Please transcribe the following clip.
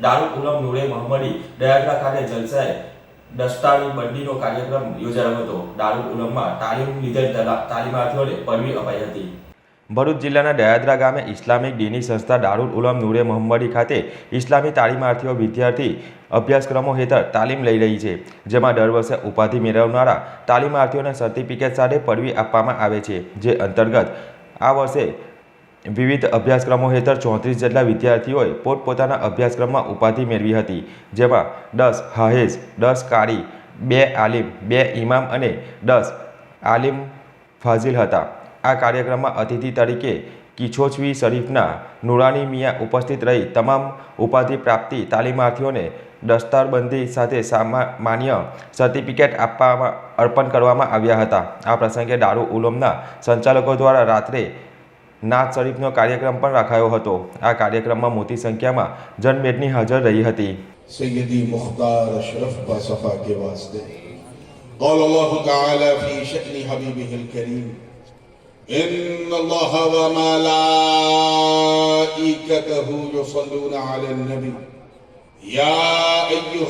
દારૂલ ઉલમ નૂરે મહમડી દયાગરા ખાતે જલસાએ દસ્તાની બંદીનો કાર્યક્રમ યોજાયો હતો. દારૂકુલમમાં તાલીમ લીધેલ તલા- તાલીમાર્થીઓને પદવી અપાઈ હતી. ભરૂચ જિલ્લાના દયાદરા ગામે ઇસ્લામિક દીની સંસ્થા દારૂલ ઉલમ નૂરે મોહમ્મદી ખાતે ઇસ્લામી તાલીમાર્થીઓ વિદ્યાર્થી અભ્યાસક્રમો હેઠળ તાલીમ લઈ રહી છે, જેમાં દર વર્ષે ઉપાધિ મેળવનારા તાલીમાર્થીઓને સર્ટિફિકેટ સાથે પદવી આપવામાં આવે છે, જે અંતર્ગત આ વર્ષે વિવિધ અભ્યાસક્રમો હેઠળ ચોત્રીસ જેટલા વિદ્યાર્થીઓએ પોતપોતાના અભ્યાસક્રમમાં ઉપાધિ મેળવી હતી, જેમાં દસ હાહેઝ દસ કારી બે આલિમ, બે ઇમામ અને દસ આલિમ ફાઝિલ હતા. આ કાર્યક્રમમાં અતિથિ તરીકે કિછોચવી શરીફના નુરાની મિયા ઉપસ્થિત રહી. તમામ ઉપાધિ પ્રાપ્તિ તાલીમાર્થીઓને દસ્તારબંધી સાથે સામાન્ય સર્ટિફિકેટ આપવામાં અર્પણ કરવામાં આવ્યા હતા. આ પ્રસંગે દારૂ ઉલોમના સંચાલકો દ્વારા રાત્રે નાત શરીફનો કાર્યક્રમ પણ રખાયો હતો આ કાર્યક્રમમાં મોટી સંખ્યામાં જનમેદની હાજર રહી હતી سيدي مختار اشرف صفا کے واسطے قال الله تعالى في شأن حبيبه الكريم إن الله وملائكته يصلون على النبي يا أيها